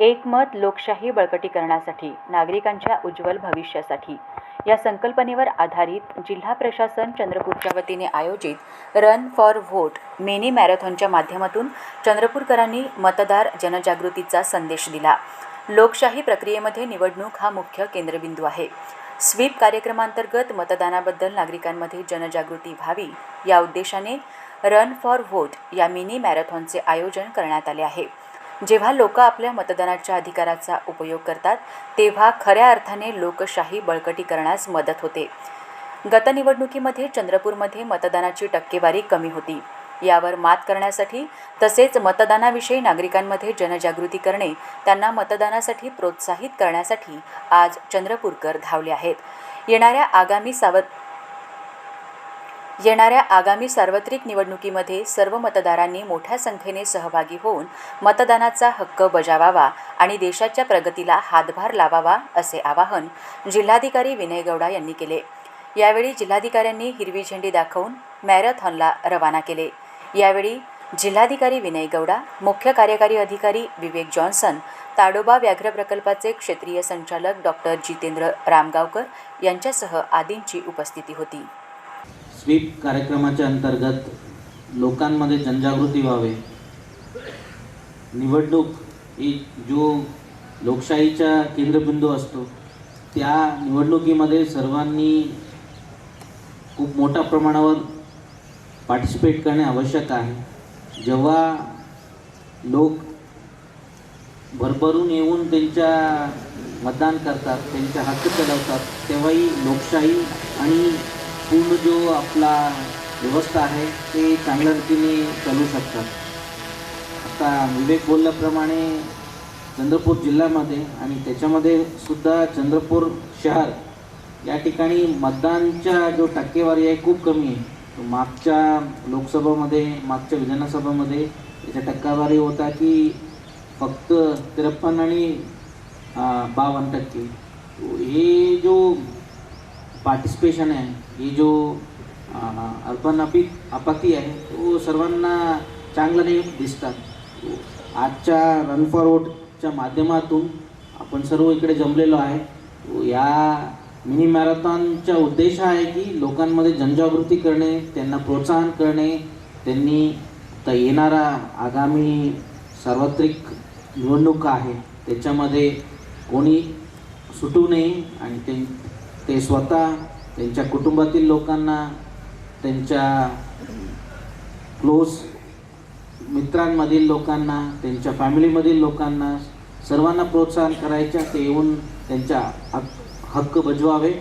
एकमत लोकशाही बळकटीकरणासाठी नागरिकांच्या उज्ज्वल भविष्यासाठी. या संकल्पनेवर आधारित जिल्हा प्रशासन चंद्रपूरच्या वतीने आयोजित रन फॉर व्होट मिनी मॅरेथॉनच्या माध्यमातून चंद्रपूरकरांनी मतदार जनजागृतीचा संदेश दिला. लोकशाही प्रक्रियेमध्ये निवडणूक हा मुख्य केंद्रबिंदू आहे. स्वीप कार्यक्रमांतर्गत मतदानाबद्दल नागरिकांमध्ये जनजागृती व्हावी या उद्देशाने रन फॉर व्होट या मिनी मॅरेथॉनचे आयोजन करण्यात आले आहे. जेव्हा लोक आपल्या मतदानाच्या अधिकाराचा उपयोग करतात तेव्हा खऱ्या अर्थाने लोकशाही बळकटीकरणास मदत होते. गत निवडणुकीमध्ये चंद्रपूरमध्ये मतदानाची टक्केवारी कमी होती. यावर मात करण्यासाठी तसेच मतदानाविषयी नागरिकांमध्ये जनजागृती करणे त्यांना मतदानासाठी प्रोत्साहित करण्यासाठी आज चंद्रपूरकर धावले आहेत. येणाऱ्या आगामी सावध येणाऱ्या आगामी सार्वत्रिक निवडणुकीमध्ये सर्व मतदारांनी मोठ्या संख्येने सहभागी होऊन मतदानाचा हक्क बजावावा आणि देशाच्या प्रगतीला हातभार लावावा असे आवाहन जिल्हाधिकारी विनय गौडा यांनी केले. यावेळी जिल्हाधिकाऱ्यांनी हिरवी झेंडी दाखवून मॅरेथॉनला रवाना केले. यावेळी जिल्हाधिकारी विनय गौडा मुख्य कार्यकारी अधिकारी विवेक जॉन्सन ताडोबा व्याघ्र प्रकल्पाचे क्षेत्रीय संचालक डॉक्टर जितेंद्र रामगावकर यांच्यासह आदींची उपस्थिती होती. स्वीप कार्यक्रमाच्या अंतर्गत लोकांमध्ये जनजागृती व्हावे. निवडणूक ही जो लोकशाहीचा केंद्रबिंदू असतो त्या निवडणुकीमध्ये सर्वांनी खूप मोठ्या प्रमाणावर पार्टिसिपेट करणे आवश्यक आहे. जेव्हा लोक भरभरून येऊन त्यांच्या मतदान करतात त्यांचे हक्क चढवतात तेव्हाही लोकशाही आणि पूर्ण जो आपला व्यवस्था आहे ते चांगल्या रीतीने चालू शकतात. आता विवेक बोलल्याप्रमाणे चंद्रपूर जिल्ह्यामध्ये आणि त्याच्यामध्ये सुद्धा चंद्रपूर शहर या ठिकाणी मतदानच्या जो टक्केवारी आहे खूप कमी आहे. मागच्या लोकसभामध्ये मागच्या विधानसभामध्ये त्याच्या टक्केवारी होता की फक्त त्रेपन्न आणि बावन्न टक्के. हे जो पार्टिसिपेशन आहे ही जो अर्बन अपी आपत्ती आहे तो सर्वांना चांगलं नाही दिसतात. आजच्या रन फॉर वोटच्या माध्यमातून आपण सर्व इकडे जमलेलो आहे. या मिनी मॅरेथॉनचा उद्देश आहे की लोकांमध्ये जनजागृती करणे त्यांना प्रोत्साहन करणे त्यांनी तर येणारा आगामी सार्वत्रिक निवडणूक आहे त्याच्यामध्ये कोणी सुटू नये आणि ते ते स्वतः त्यांच्या कुटुंबातील लोकांना त्यांच्या क्लोज मित्रांमधील लोकांना त्यांच्या फॅमिलीमधील लोकांना सर्वांना प्रोत्साहन करायच्या ते येऊन त्यांच्या हक्क बजवावे.